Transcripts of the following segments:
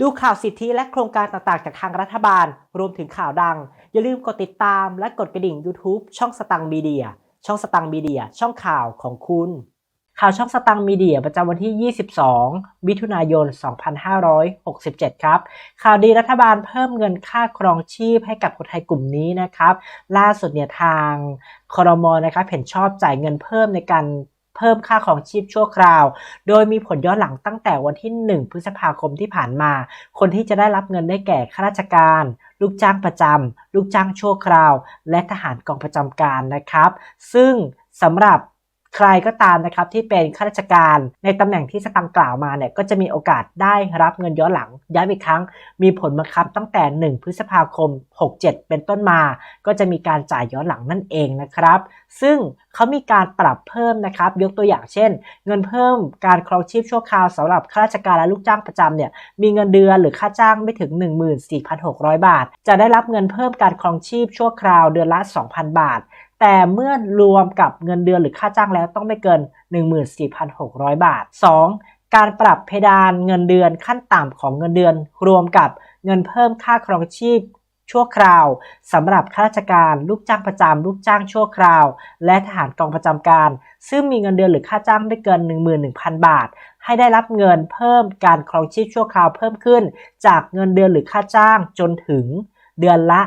ดูข่าวสิทธิและโครงการต่างๆ จากทางรัฐบาล รวมถึงข่าวดัง อย่าลืมกดติดตามและกดกระดิ่ง YouTube ช่องสตังมีเดีย ช่องสตังมีเดีย ช่องข่าวของคุณ ข่าวช่องสตังมีเดียประจำวันที่ 22 มิถุนายน 2567 ครับ ข่าวดีรัฐบาลเพิ่มเงินค่าครองชีพให้กับคนไทยกลุ่มนี้นะครับ ล่าสุดเนี่ยทางคอรมอนะครับเห็นชอบจ่ายเงินเพิ่มในการ เพิ่มค่าของชีพชั่วคราว โดยมีผลย้อนหลังตั้งแต่วันที่ 1 พฤษภาคมที่ผ่านมา คนที่จะได้รับเงินได้แก่ข้าราชการ ลูกจ้างประจำ ลูกจ้างชั่วคราว และทหารกองประจำการนะครับ ซึ่งสำหรับ ใครก็ตามนะครับที่เป็นข้าราชการในตำแหน่งที่สตังกล่าวมาเนี่ยก็จะมีโอกาสได้รับเงินย้อนหลังย้ำอีกครั้ง มีผลบังคับตั้งแต่ 1 พฤษภาคม 67 เป็นต้นมา ก็จะมีการจ่ายย้อนหลังนั่นเองนะครับ ซึ่งเขามีการปรับเพิ่มนะครับ ยกตัวอย่างเช่น เงินเพิ่มการครองชีพชั่วคราวสำหรับข้าราชการและลูกจ้างประจำเนี่ยมีเงินเดือนหรือค่าจ้างไม่ถึง 14,600 บาท จะได้รับเงินเพิ่มการครองชีพชั่วคราวเดือนละ 2,000 บาท แต่เมื่อรวมกับเงินเดือนหรือค่าจ้างแล้วต้องไม่เกิน 14,600 บาท 2. การปรับเพดานเงินเดือนขั้นต่ำของเงินเดือน รวมกับเงินเพิ่มค่าครองชีพชั่วคราวสำหรับข้าราชการลูกจ้างประจำลูกจ้างชั่วคราว และทหารกองประจำการ ซึ่งมีเงินเดือนหรือค่าจ้างไม่เกิน 11,000 บาท ให้ได้รับเงินเพิ่มการครองชีพชั่วคราวเพิ่มขึ้น จากเงินเดือนหรือค่าจ้างจนถึง เดือนละ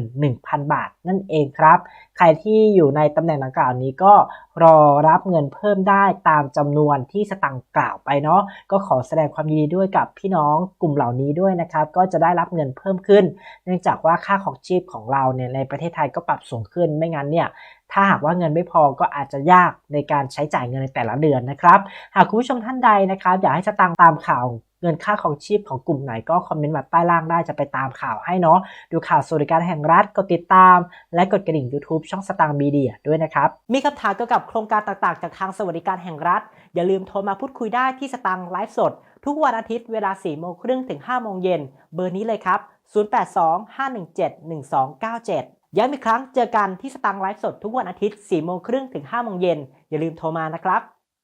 11,000 บาท นั่นเองครับ ใครที่อยู่ในตำแหน่งดังกล่าวนี้ก็รอรับเงินเพิ่มได้ตามจำนวนที่สตังค์กล่าวไปเนาะก็ขอแสดงความยินดีด้วยกับพี่น้องกลุ่มเหล่านี้ด้วยนะครับ ก็จะได้รับเงินเพิ่มขึ้น เนื่องจากว่าค่าของชีพของเราเนี่ยในประเทศไทยก็ปรับสูงขึ้นไม่งั้นเนี่ยถ้าหากว่าเงินไม่พอก็อาจจะยากในการใช้จ่ายเงินในแต่ละเดือนนะครับ หากคุณผู้ชมท่านใดนะครับ อยากให้สตังค์ตามข่าวเงินค่าของชีพของกลุ่มไหนก็คอมเมนต์มาใต้ล่างได้จะไปตามข่าวให้เนาะดูข่าวสวัสดิการแห่งรัฐกดติดตาม และกดกระดิ่ง YouTube ช่องสตางค์มีเดียด้วยนะครับมีคำถามเกี่ยวกับโครงการต่างๆ จากทางสวัสดิการแห่งรัฐ อย่าลืมโทรมาพูดคุยได้ที่สตางค์ไลฟ์สด ทุกวันอาทิตย์เวลา4โมงครึ่งถึง5โมงเย็นเบอร์นี้เลยครับ 0825171297 ย้ำอีกครั้งเจอกันที่สตางค์ไลฟ์สดทุกวันอาทิตย์4โมงครึ่งถึง5โมงเย็นอย่าลืมโทรมานะครับ